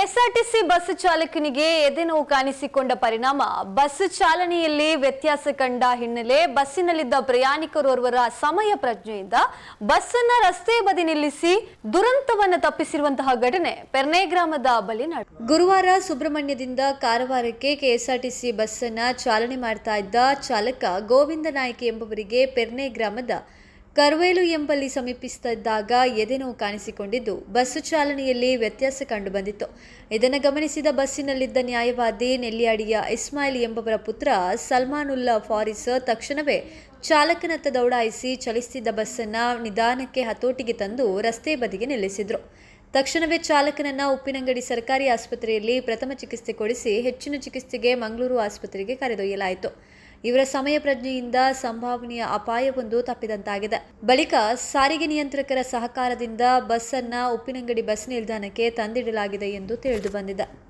KSRTC bus ಚಾಲಕನಿಗೆ ಎದೆನೋವು ಕಾಣಿಸಿಕೊಂಡ ಪರಿಣಾಮ. ಬಸ್ ಚಾಲನೆಯಲ್ಲಿ ವ್ಯತ್ಯಾಸ ಕಂಡ ಹಿನ್ನೆಲೆ ಬಸ್ಸಿನಲ್ಲಿದ್ದ ಪ್ರಯಾಣಿಕರೋರ್ವರ ಸಮಯ ಪ್ರಜ್ಞೆಯಿಂದ ಬಸ್ಸನ್ನ ರಸ್ತೆ ಬದಿ ನಿಲ್ಲಿಸಿ ದುರಂತವನ್ನು ತಪ್ಪಿಸಿರುವಂತಹ ಘಟನೆ ಪೆರ್ನೆ ಗ್ರಾಮದ ಬಳಿ ಗುರುವಾರ ಸುಬ್ರಹ್ಮಣ್ಯದಿಂದ ಕಾರವಾರಕ್ಕೆ ಕೆಎಸ್ಆರ್ಟಿಸಿ ಬಸ್ಸನ್ನ ಚಾಲನೆ ಮಾಡ್ತಾ ಇದ್ದ ಚಾಲಕ ಗೋವಿಂದ ನಾಯ್ಕ ಎಂಬುವರಿಗೆ ಪೆರ್ನೆ ಗ್ರಾಮದ ಕರ್ವೇಲು ಎಂಬಲ್ಲಿ ಸಮೀಪಿಸುತ್ತಿದ್ದಾಗ ಎದೆನೋವು ಕಾಣಿಸಿಕೊಂಡಿದ್ದು. ಬಸ್ಸು ಚಾಲನೆಯಲ್ಲಿ ವ್ಯತ್ಯಾಸ ಕಂಡುಬಂದಿತ್ತು. ಇದನ್ನು ಗಮನಿಸಿದ ಬಸ್ಸಿನಲ್ಲಿದ್ದ ನ್ಯಾಯವಾದಿ ನೆಲ್ಲಿಯಾಡಿಯ ಇಸ್ಮಾಯಿಲ್ ಎಂಬವರ ಪುತ್ರ ಸಲ್ಮಾನುಲ್ಲಾ ಫಾರಿಸ್ ತಕ್ಷಣವೇ ಚಾಲಕನತ್ತ ದೌಡಾಯಿಸಿ ಚಲಿಸುತ್ತಿದ್ದ ಬಸ್ಸನ್ನು ನಿಧಾನಕ್ಕೆ ಹತೋಟಿಗೆ ತಂದು ರಸ್ತೆ ಬದಿಗೆ ನಿಲ್ಲಿಸಿದರು. ತಕ್ಷಣವೇ ಚಾಲಕನನ್ನ ಉಪ್ಪಿನಂಗಡಿ ಸರ್ಕಾರಿ ಆಸ್ಪತ್ರೆಯಲ್ಲಿ ಪ್ರಥಮ ಚಿಕಿತ್ಸೆ ಕೊಡಿಸಿ ಹೆಚ್ಚಿನ ಚಿಕಿತ್ಸೆಗೆ ಮಂಗಳೂರು ಆಸ್ಪತ್ರೆಗೆ ಕರೆದೊಯ್ಯಲಾಯಿತು. ಇವರ ಸಮಯ ಪ್ರಜ್ಞೆಯಿಂದ ಸಂಭಾವನೆಯ ಅಪಾಯವೊಂದು ತಪ್ಪಿದಂತಾಗಿದೆ. ಬಳಿಕ ಸಾರಿಗೆ ನಿಯಂತ್ರಕರ ಸಹಕಾರದಿಂದ ಬಸ್ ಅನ್ನ ಉಪ್ಪಿನಂಗಡಿ ಬಸ್ ನಿಲ್ದಾಣಕ್ಕೆ ತಂದಿಡಲಾಗಿದೆ ಎಂದು ತಿಳಿದು ಬಂದಿದೆ.